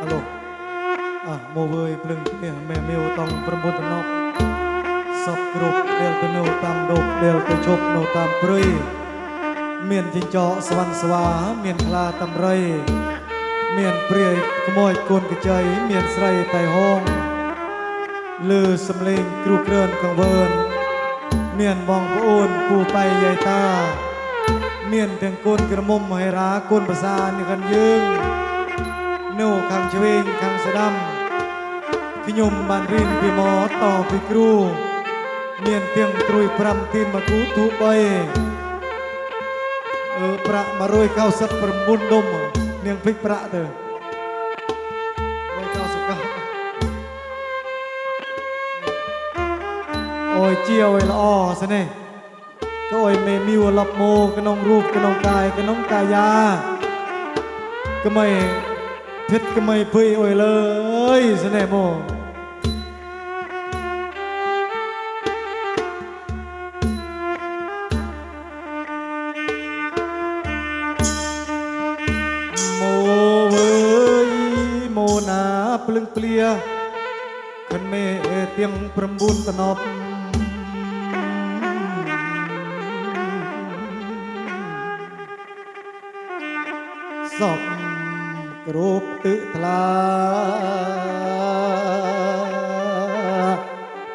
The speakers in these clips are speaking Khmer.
អឡូអោះមកវើយព្រឹងព្រះមេមៀវតង់ប្រមុទ្ធនប់សពគ្រប់ដែលទៅនៅតាមដបដែលទៅជប់នៅតាមព្រៃមានចិញ្ចកស្វាន់ស្វា មានផ្លាតម្រៃមានព្រាយក្មួយគូនកជ័យមានស្រីតៃហងលឺសំលេងគ្រូក្រើនកង្វើនមានបងប្អូនពូបៃយាយតា មានទាំងកូនក្រមុំហេរាកូនប្រសានេះកាន់យើង នៅខាងឆ្វេងខាងស្ដាំខ្ញុំបានរៀនពីម៉តតពីគ្រូមានទាំងត្រួយ5ទីមកគូទូ3អឺប្រាក់199ដុំនាងភ្លេចប្រាក់ទៅ199អូយជាអើយល្អសិនេះក៏អុយមេមីវឡប់ម៉ូក្នុងរូបក្នុងកាយក្នុងកាយាក្មៃភិ តក្មៃភុយអុយលើអើយស្នេហ៍ម៉ូម៉ូវើយម៉ូណាភ្លឹងភ្លាខិនមេទាំង9តំណប់សព គ្រប់ទឹកថ្លា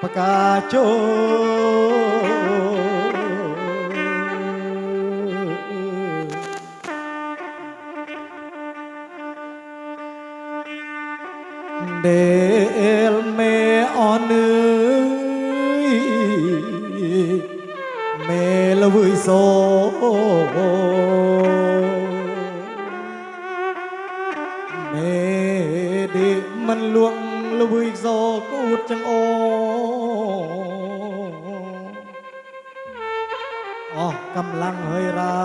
បកាជោ អស់កម្លាំងហើយរា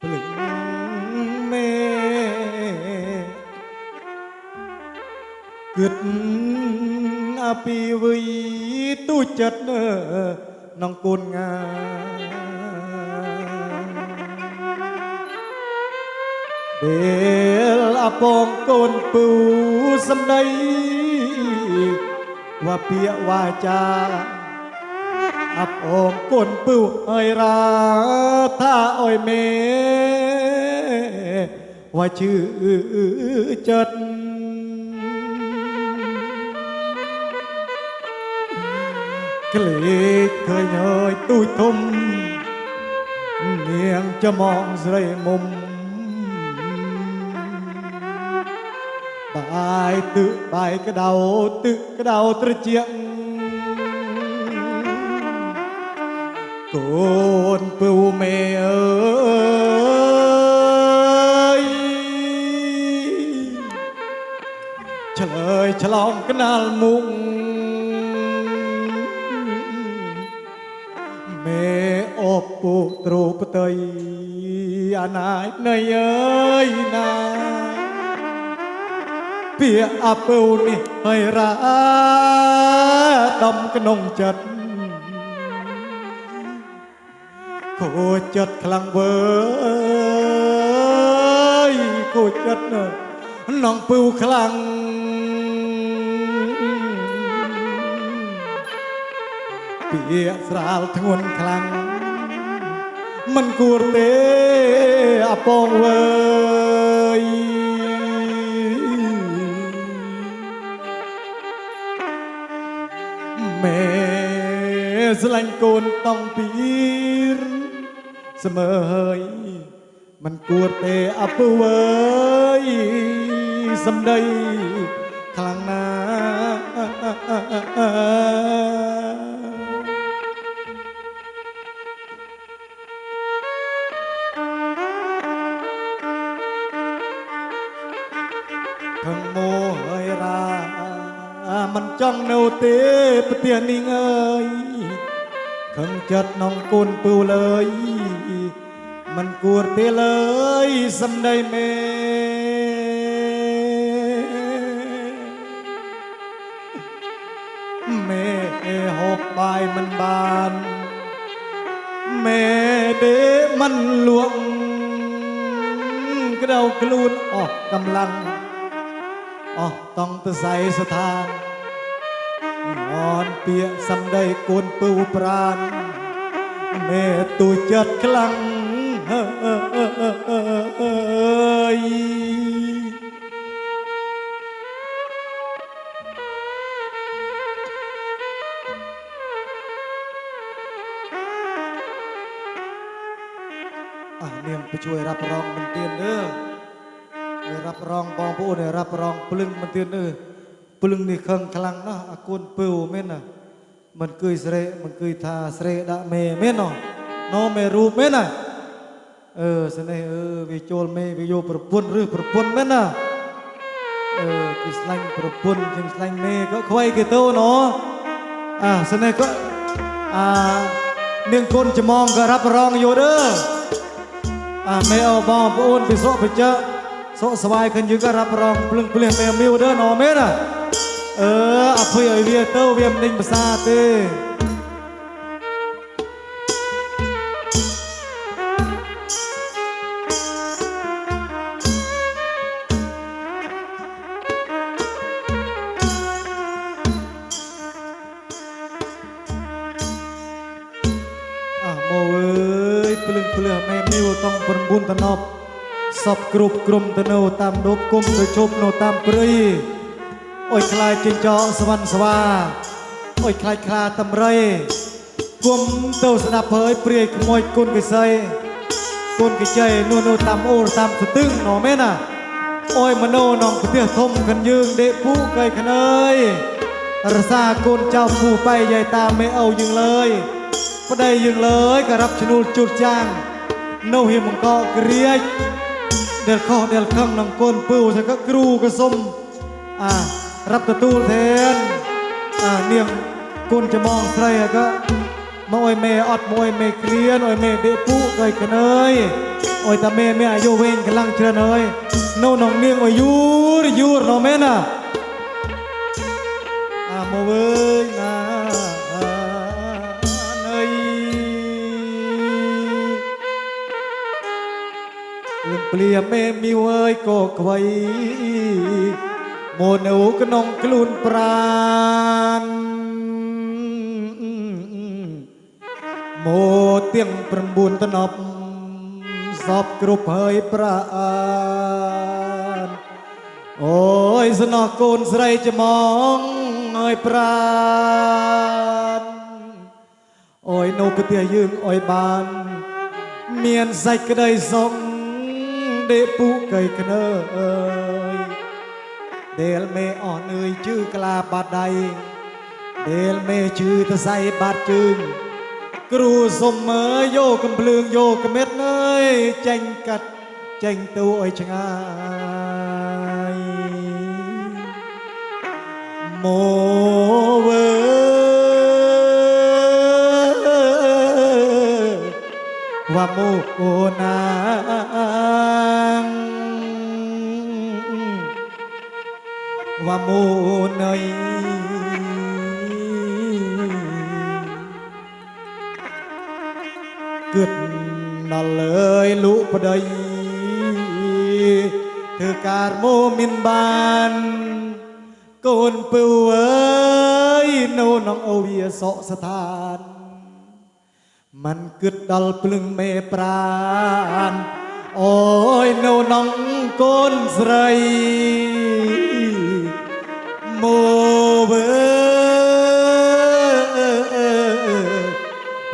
ភ្លឹងមេគិតអាពីវីទូចិត្តនងកូនងាពេលអពងកូនពូសំដី ว่าពាក្យវាចាអពងកូនពូអើយរាថាអើយមេว่าชื่อចិត្តក្លេកឃើញហើយទូចធំ នាងจะมองស្រីមុំ បាយទឹកបាយក្តៅទឹកក្តៅត្រជាក់កូនពូមេអើយឆ្លើយឆ្លងកណាល់មុងមេអបពុទ្រូបតីអាណាយនៃអើ ពាក្យអពូនេះហើយរាដំក្នុងចិត្តគួចិត្តខ្លាំងវើយគួចិត្តនងពូខ្លាំងពាក្យស្រាលធ្ងន់ខ្លាំងមិនគួរទេអពងវើយ ស្លាញ់កូនតង់ពីរស្មើហើយមិនគួរទេអពូវើយសំដី ចិត្តនងកូនពូលើយមិនគួរទេលើយសំដីមេមេហូបបាយមិនបានមេដេមិនលួងក្តៅខ្លួនអស់កម្លាំងអស់តង់ទៅស័យស្ថានអ នពាកសំដីកូនពៅប្រានមេទូចិត្តខ្លាំងអើយអះនាងទៅជួយរ៉ាប់រងមិនទៀនអើឲ្យរ៉ាប់រងបងប្អូនឲ្យរ៉ាប់រងភ្លឹងមិនទៀនអើ ភ្លឹងនេះខឹងខ្លាំងណាស់អាគុណពើមែនណាមិនគយស្រេមិនគយថាស្រេដាក់មេមែនណោះណោមេរូបមែនណាអឺស្នេះអឺវាចូលមេវាយកប្រពន្ធឬប្រពន្ធមែនណាអឺគេស្លាញ់ប្រពន្ធជាងស្លាញ់មេក៏ខ្វៃគេទៅណោអាស្នេះក៏អានាងគុណច្មងក៏រ៉ាប់រងយកអើអាមេអបងប្អូនពិសុបច្ចៈសុខសប្បាយឃើញយើងក៏រ៉ាប់រងភ្លឹងភ្លះមេមីវដើណមែនណា អឺអភ័យឲ្យវាទៅវាមិនដេញភាសាទេភ្លឹងភ្លឺម៉ែមីវតង9តណប់សពគ្រប់ក្រុមទៅនៅតាមដប់គុំទៅជប់នៅតាមព្រៃ អុយខ្លាយចិញ្ចក់សវណ្ណស្វាអុយខ្លាយខ្លាតម្រៃគុំទៅស្ដាប់ហើយព្រាយក្មួយគុណវិស័យគុណកិជ័យនោះនៅតាមអូរតាមស្ទឹងណមែនណាអុយមโนនងប្រទេសធំខាងយើងដេកពូកៃខ្នើយរសាកូនចៅពូបែយាយតាមេអូយើងលើយប្តីយើ ងលើយក៏រាប់ឈ្នួលជូតចាងនៅហៀមអង្គក្រៀចដែលខុសដែលខឹងនឹងកូនពៅតែក៏គ្រូក៏សុំអារាប់ទទួលធែនអានាងកូនច្មងស្រីក៏មកអុយមេអត់មកអុយមេគ្រៀនអុយមេដេពូកៃកណើយអុយតាមេមេអាយុវែងកម្លាំងច្រើនហើយនៅនងនាងអុយយូរយូរណោមែនណាអាមកវើយណាណៃលំព្រាមេមីវអើយក៏ខ្វៃ មកនៅក្នុងខ្លួនប្រានមកទៀង9តំណប់សពគ្រប់ហើយប្រានអូយស្នោះកូនស្រីច្មងអើយប្រានអូយនៅប្រទេសយើងអើយបាន មានសាច់ក្តីសុខដេកពុកកៃក្នើយ ដែលមេអស់នឿយជឺក្លាបាត់ដៃដែលមេជឺទៅសៃបាត់ជើងគ្រូសុំមើលយកកំភ្លើងយកកមិតអើយចេញកាត់ចេញទូឲ្យឆ្ងាយមកវើវ៉ាមកអូណា វ៉ាមកណៃគិតដល់លើយលក់ប្តីធ្វើការមកមានបានកូនពៅអើយនៅក្នុងអូវាសកស្ថានมันគិតដល់ភ្លឹងមេប្រានអូយនៅក្នុងកូនស្រីមកវើ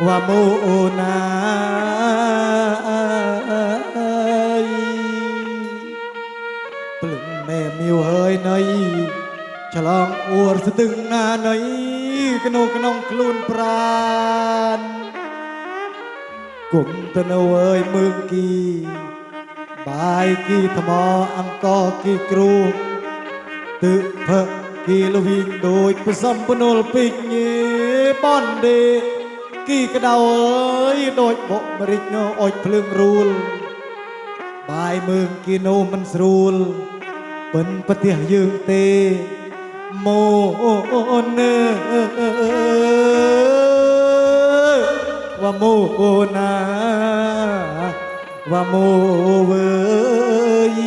វ៉ាមូអូណាភ្លឹងមេមៀវហើយណៃឆ្លងអួរស្ទឹងណាណៃក្នុងក្នុងខ្លួនប្រានគុំទៅនៅអើយមើងគី បាយគីថ្មអង្គគីគ្រូទឹកផឹក គេលវិញដូចផ្សំពនុលពេញញេបនដេគីកដោយដូចបុកមរិចនោះអុចភ្លើងរូល បាយមើងគេនោះមិនស្រួលបិនប្រទេសយើងទេម៉ូអូនវ៉ាម៉ូអូណាវ៉ាម៉ូវើយ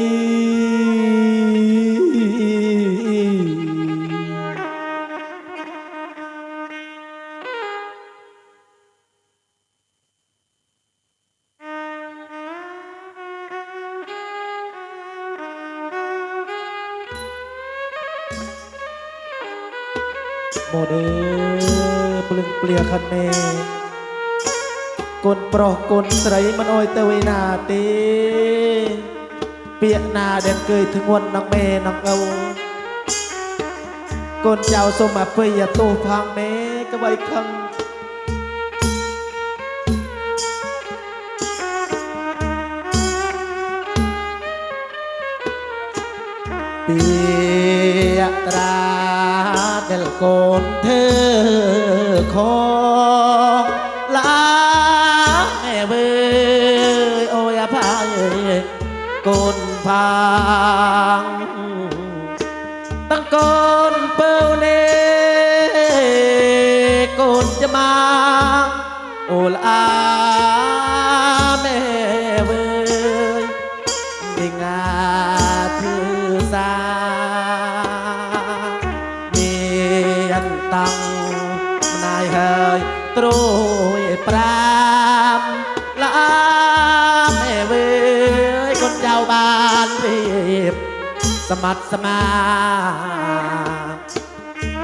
ព្រាខណេកូនប្រុសកូនស្រីមិនអោយទៅឯណាទេ ពាក្យណាដែលគេធ្ងន់នឹងមេនឹងអូកូនចៅសូមអភ័យទោសផងណែក្បៃខឹងពាក្យត្រា ដែលកូនធ្វើខឡា ចៅបានរៀបសមត្ថសមា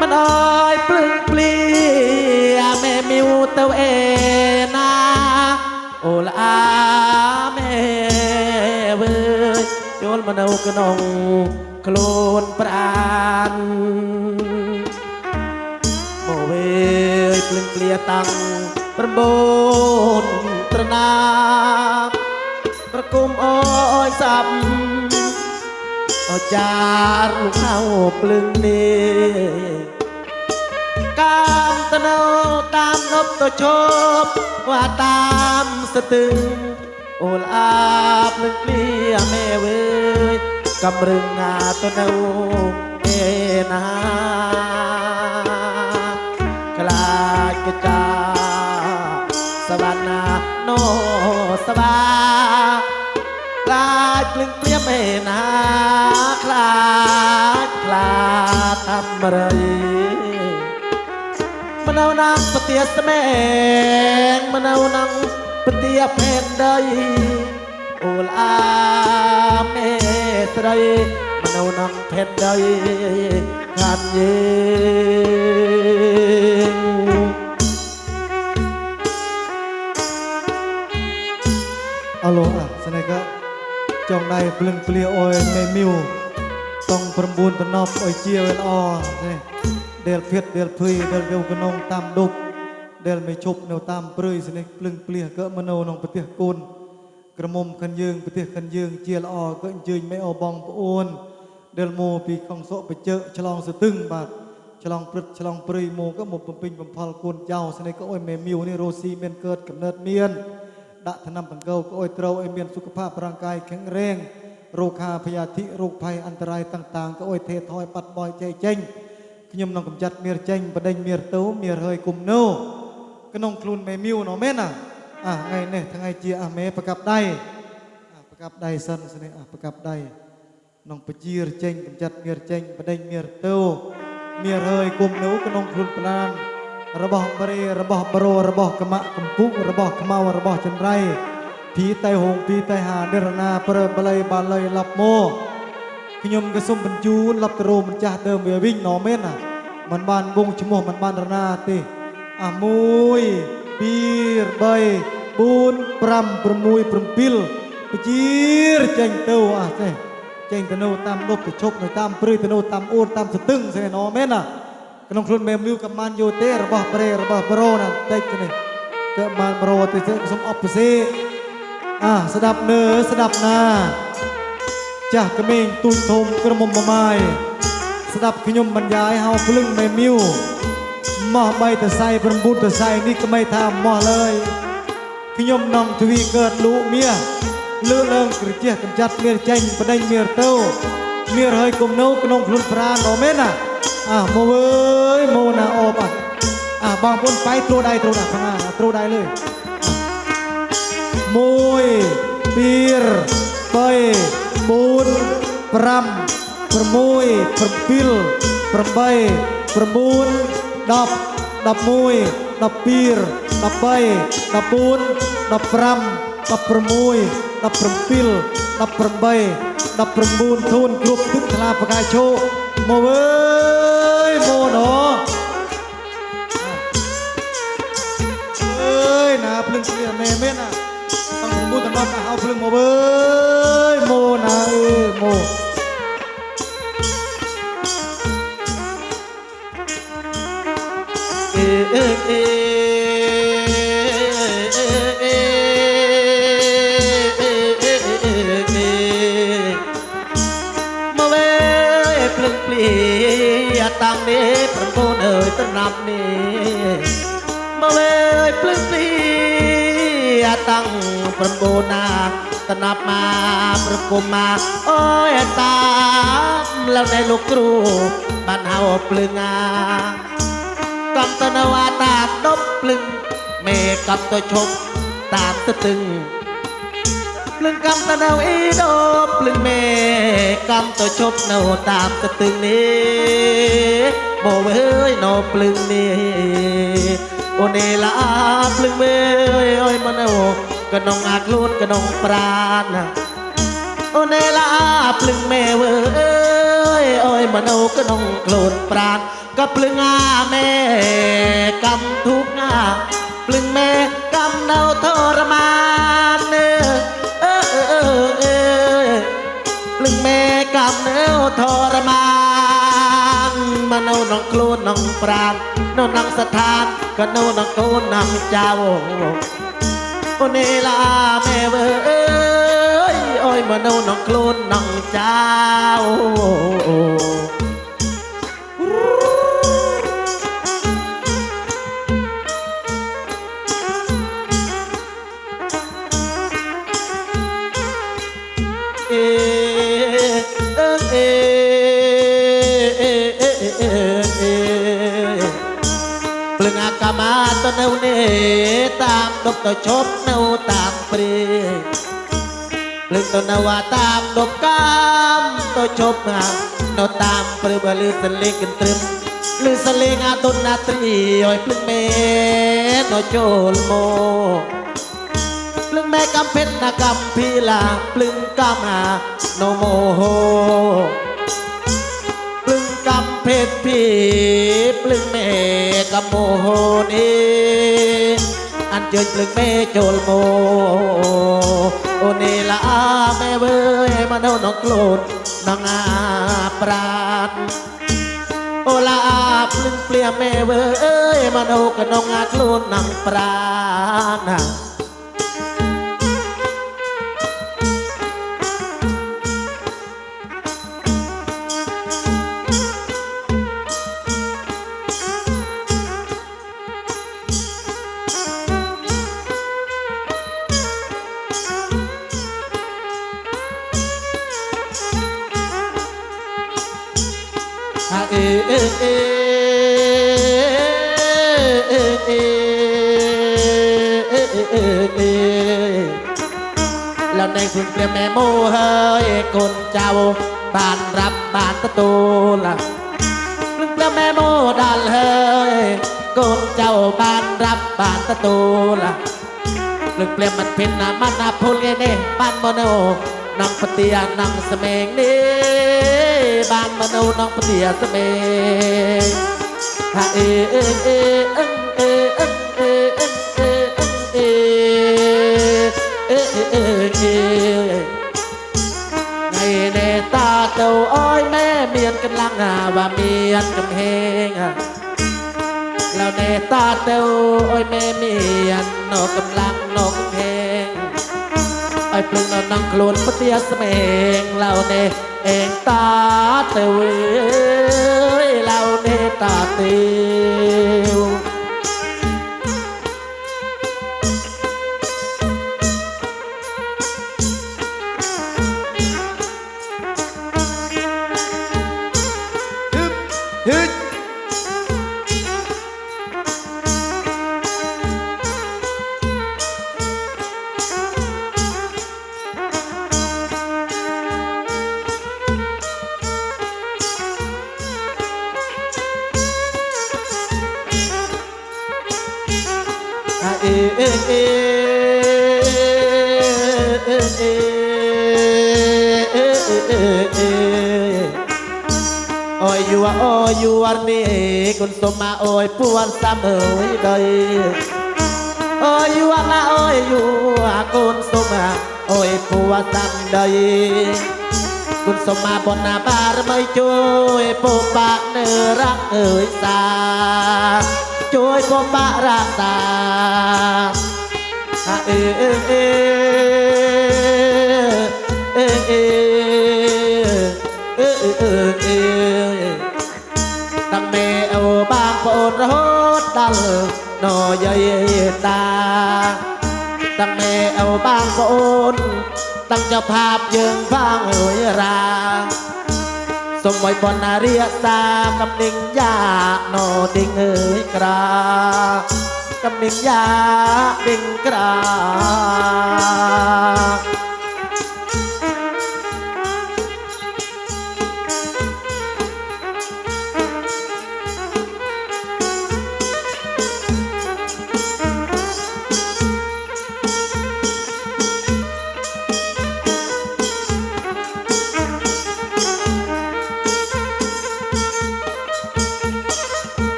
មិនអើយភ្លឹងភ្លៀមេមីវទៅអេណាអូលអាមេវើចូលមកនៅក្នុងខ្លួនប្រានមកវេភ្លឹងព្រាតាំងប្រមូលត្រណាប្រគុំអើយសាប់អចារ្យលោកហៅភ្លឹងនេះកាមតនៅតាមនប់ទៅជប់ว่าតាមស្ទឹងអូលអាភ្លឹងព្រាមេវើយកំរឹងងាទៅនៅឯណា មនៅណាំពទាស្មែងមនៅណាំពទាផែនដីអូលអាមេស្រីមនៅណាំផែនដីខាត់យេអឡូអាស្នេហ៍ចងដៃភ្លឹងភ្លាអយមេមីវតង9តំណប់អុយជាវល្អនេះ ដែលភៀតដែលភុយដែលយកកនងតាមដប់ដែលไม่ជប់នៅតាមព្រៃស្នេះភ្លឹងភ្លៀកើមនោក្នុងប្រទេសកូន ក្រមុំខានយើងប្រទេសខានយើងជាល្អក៏អញ្ជើញមេអបងប្អូនដែលមកពីកងសក់បជើឆ្លងស្ទឹងបាទឆ្លងព្រឹត្តឆ្លងព្រៃមកក៏មកបំពេញបំផលកូនចៅស្នេះក៏អុយមេមីវនេះរស់ស៊ីមានកើតកំណើតមាន ដាក់ថ្នាំបង្កោក៏អុយត្រូវឲ្យមានសុខភាពរាងកាយแข็งแรงរោគខាភយាធិរោគភ័យអន្តរាយต่างៗក៏អុយទេថយបាត់បោយចែកចេញ ខ្ញុំនឹងកំចាត់មៀរចេញបដិញមៀរទៅមៀរហើយគុំនោក្នុងខ្លួនមេមីវណោមែនណាអាថ្ងៃនេះថ្ងៃជាអាមេប្រកាប់ដៃអាប្រកាប់ដៃសិនស្នេះអាប្រកាប់ដៃក្នុងពជារចេញកំចាត់មៀរចេញបដិញមៀរទៅមៀរហើយគុំនោក្នុងខ្លួនប្រានរបស់បរិយរបស់បរោរបស់កមៈកម្ពុរបស់ខ្មៅរបស់ចន្ទ្រៃភីតៃហងភីតៃហានិរណាប្រើបល័យបាល័យឡប់មក ខ្ញុំក៏សូមបញ្ជូនឡប់ទៅរោម្ចាស់ដើមវាវិញណមែនណាมันបានវងឈ្មោះมันបានរណាទេអា1 2 3 4 5 6 7ពជារចេញទៅអះចេះចេញទៅនៅតាមដប់ទៅជប់នៅតាមព្រៃទៅនៅតាមអួនតាមស្ទឹងស្នេះណមែនណា ក្នុងខ្លួនមេមលីវកំបានយោទេរបស់ប្រេរបស់ប្រូណាតិចនេះក៏បានប្រូទៅសុំអបសេអាស្ដាប់នើស្ដាប់ណា ចាស់ក្មេងទូនធំក្រមុំមម៉ាយស្ដាប់ខ្ញុំបញ្ញាយហៅភ្លឹងមេមាវម៉ោះ3ទសៃ9ទសៃនេះក្មេងថាម៉ោះលើយខ្ញុំនំទ្វីកើតលូមាសលឺឡើងក្រជះកំចាត់មានចេញបដិញមានទៅមានហើយគំនៅក្នុងខ្លួនប្រាណអូមែនណាអះមកអើយមកណាអូបអះអះបងប្អូនបាយត្រួតដៃត្រួតអាខាងណាត្រួតដៃលើ1 2 3 4 5 6 7 8 9 10 11 12 13 14 15 16 17 18 19ធូនគ្រប់ទឹកថ្លាផ្កាឈូមកអើយមកណោអើយណាភ្លឹងស្លៀកមែនមែនណាต้องสมบูรณ์ตลอดนะเอาเพลิงมาเบ้ ណាអើមកអេអេអេតាមនេះប្រពន្ធអើយត្រណាប់នេះមកអើយភ្លឹងពីអាតាំង9ណា ตนามาประกมมา โอ้ยตามแล้วในลูกครูบ้านเฮาปลึงอากำตนวาตาดบปลึง เมกำตัวชกตาตะตึงปลึงกำตะเนาอีโดปลึงเมกำตัวชบเนาตาตะตึงนี้โบเฮ้ยนอปลึงนี้โอเนลาปลึงเมยโอ้ยมันเอา กระนองอากลูนกระนองปราณโอเนลาปลึงแม่เว้ยโอ้ยมโนกระนองโกลนปราณกับปลึงอาแม่กำทุกงาปลึงแม่กำเนาทรมานเนอเออเออเออปลึงแม่กำเนาทรมานมโนน้องโกลนน้องปราณน้องนังสถานก็โนน้องโกนน้งเจ้า โอเนลาแม่เอ้ยอ้อยมาโนน้องกลูนน้องเจ้าเอ ទៅនៅនេះតាមដប់ទៅឈប់នៅតាមព្រៃភ្លេចទៅនៅតាមដប់កាមទៅឈប់នៅតាមព្រៃបើលឺសលេងកន្ទ្រឹមលឺសលេងអាទុនណាត្រីអើយភ្លេចមេទៅចូលមកភ្លឹងមេកំពេញណាកំភីឡាភ្លឹងកំហាណូមោហោភ្លឹងកំភេទភីភ្លឹងមេ កំមោនេះអានជើញភ្លឹងមេចូលមកអូនេឡាមេវើយមនុស្សនងខ្លួននងអាប្រាតអូឡាភ្លឹងព្រាមេវើយមនុស្សក្នុងអាខ្លួននងប្រាណា แล้วในคุณเปลี่ยนแม่โมเฮ้ยคนเจ้าบ้านรับบ้านตะตูล่ะลึงเปลี่ยนแม่โมดันเฮ้ยคนเจ้าบ้านรับบ้านตะตูล่ะลึกเปลี่ยนมันเพ็นนะมันนะพูดไงเนี่ยบ้านโมโนน้องปะเตียน้องเสมงนี่บ้านโมโนน้องเตีย បានមនុស្សនឹងព្រាស្មេហាអេអេអេអឹងអេអឹងអេអឹងអេអឹងអេអេអេអេអេណៃណែតាទៅអើយម៉ែមានកម្លាំងហាว่าមានកំហេងแล้วเนตาเตวโอ้ยแม่เมียนนกกำลังนกเพ យព្រឹងនៅនឹងខ្លួនប្រទះស្មេងឡៅនេះអេងតាទៅវិញឡៅនេះតាទី ôi you are ôi you are ni con số mà ôi puan sam ơi đây ôi you are là ôi you are con số mà ôi puan sam đây con số mà bọn na bar mới chơi phụ bạn nữ rắc ơi xa ពួនសាំដៃគុណសុំមកបណ្ណាបារមីជួយពុបាក់នៅรักអើយសាជួយពុបាក់រក្សា អាអេអេអេអេអេអេអេអេអេតាមេអូបងប្អូនរហូតដល់ណយាយតាតាមេអូបងប្អូនតាំងเจ้าภาพយើងផងអើយរា มวยบนนาเรียตามกำนิงยาโนดิงเอ๋ยกรากำนิงยาดิงกรา